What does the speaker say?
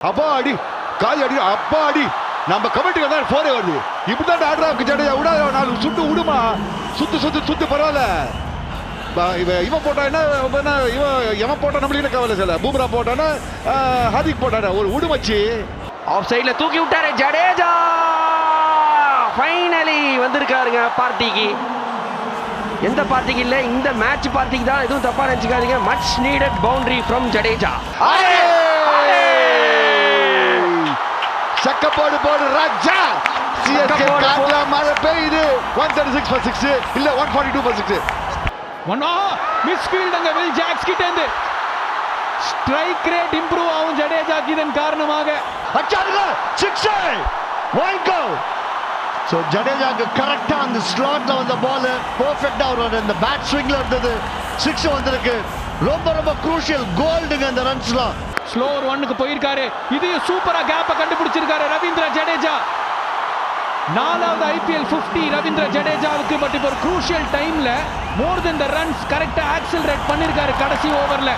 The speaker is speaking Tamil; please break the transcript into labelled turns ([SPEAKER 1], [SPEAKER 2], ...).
[SPEAKER 1] அப்பா அடி காய் அடி அப்பா அடி நம்ம கமிட்டிக்கு தான் போரே வருது. இப்படிதான் ஆடுறாங்க ஜடேஜா விட நாலு சுட்டு விடுமா? சுத்து சுத்து சுத்து பரவாயில்ல. இவன் இவன் போட்டா என்ன இவன் எவன் போட்டா நம்மளுக்கு என்ன கவலை சொல்ல பூம்ரா போட்டானா ஆஹ், ஹார்திக் போட்டானா? ஒரு உடுமச்சி
[SPEAKER 2] ஆஃப் சைடுல தூக்கி விட்டாரு ஜடேஜா! ஃபைனலி வந்திருக்காருங்க பார்ட்டிக்கு. எந்த பார்ட்டிக்கு இல்ல இந்த மேட்ச் பார்ட்டிக்கு தான் எதுவும் தப்பா நினைச்சுக்காதீங்க. Much needed boundary from Jadeja.
[SPEAKER 1] சக்க போடு ராஜா. சிஎஸ்கே காட்டுல மழை பெய்யுது. One thirty six for six இல்ல one forty two for six
[SPEAKER 3] one misfield அங்க வில் ஜாக்ஸ் கிட்ட இருந்து. ஸ்ட்ரைக் ரேட் இம்ப்ரூவ் ஆகும் ஜடேஜாக்கு இதன் காரணமாக.
[SPEAKER 1] அச்சாருங்க சிக்ஸ் வாங்கிக்கோ ஸோ ஜடேஜாக்கு கரெக்டா அந்த ஸ்லாட்ல வந்த பால் பெர்ஃபெக்டா அவரோட இந்த பேட் ஸ்விங்ல இருந்தது. சிக்ஸ் வந்திருக்கு. ரொம்ப ரொம்ப குரூஷியல் கோல்டுங்க இந்த ரன்ஸ்லாம்
[SPEAKER 3] ஸ்லோவர் ஒன்னுக்கு போயிருக்காரு. இது சூப்பரா கேப்ப கண்டுபிடிச்சிருக்காரு ரவீந்திர ஜடேஜா. நாலாவது ஐபிஎல் 50 ரவீந்திர ஜடேஜாவுக்கு பட் இப்போ ஒரு க்ரூஷியல் டைம்ல மோர் தென் த ரன்ஸ் கரெக்டா ஆக்சலரேட் பண்ணிருக்காரு கடைசி ஓவர்ல